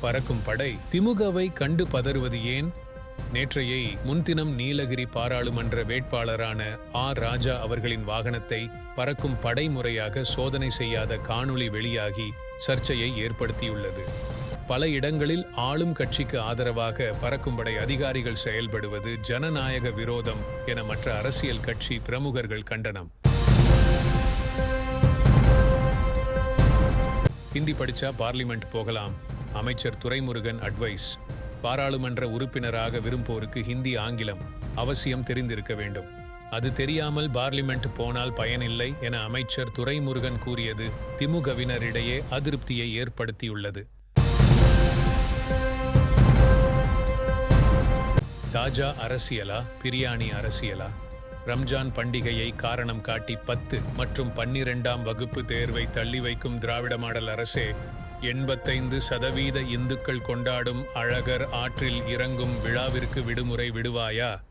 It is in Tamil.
பறக்கும் படை திமுகவை கண்டு பதறுவது ஏன்? நேற்றையை முன்தினம் நீலகிரி பாராளுமன்ற வேட்பாளரான ஆர் ராஜா அவர்களின் வாகனத்தை பறக்கும் படை முறையாக சோதனை செய்யாத காணொளி வெளியாகி சர்ச்சையை ஏற்படுத்தியுள்ளது. பல இடங்களில் ஆளும் கட்சிக்கு ஆதரவாக பறக்கும் படை அதிகாரிகள் செயல்படுவது ஜனநாயக விரோதம் என மற்ற அரசியல் கட்சி பிரமுகர்கள் கண்டனம். ஹிந்தி படிச்சா பார்லிமெண்ட் போகலாம். அமைச்சர் துரைமுருகன் அட்வைஸ் பாராளுமன்ற உறுப்பினராக விரும்போருக்கு ஹிந்தி ஆங்கிலம் அவசியம் தெரிந்திருக்க வேண்டும். அது தெரியாமல் பார்லிமெண்ட் போனால் பயனில்லை என அமைச்சர் துரைமுருகன் கூறியது திமுகவினரிடையே அதிருப்தியை ஏற்படுத்தியுள்ளது. தாஜா அரசியலா பிரியாணி அரசியலா? ரம்ஜான் பண்டிகையை காரணம் காட்டி பத்து மற்றும் பன்னிரெண்டாம் வகுப்பு தேர்வை தள்ளி வைக்கும் திராவிட மாடல் அரசே எண்பத்தைந்து சதவீத இந்துக்கள் கொண்டாடும் அழகர் ஆற்றில் இறங்கும் விழாவிற்கு விடுமுறை விடுவாயா?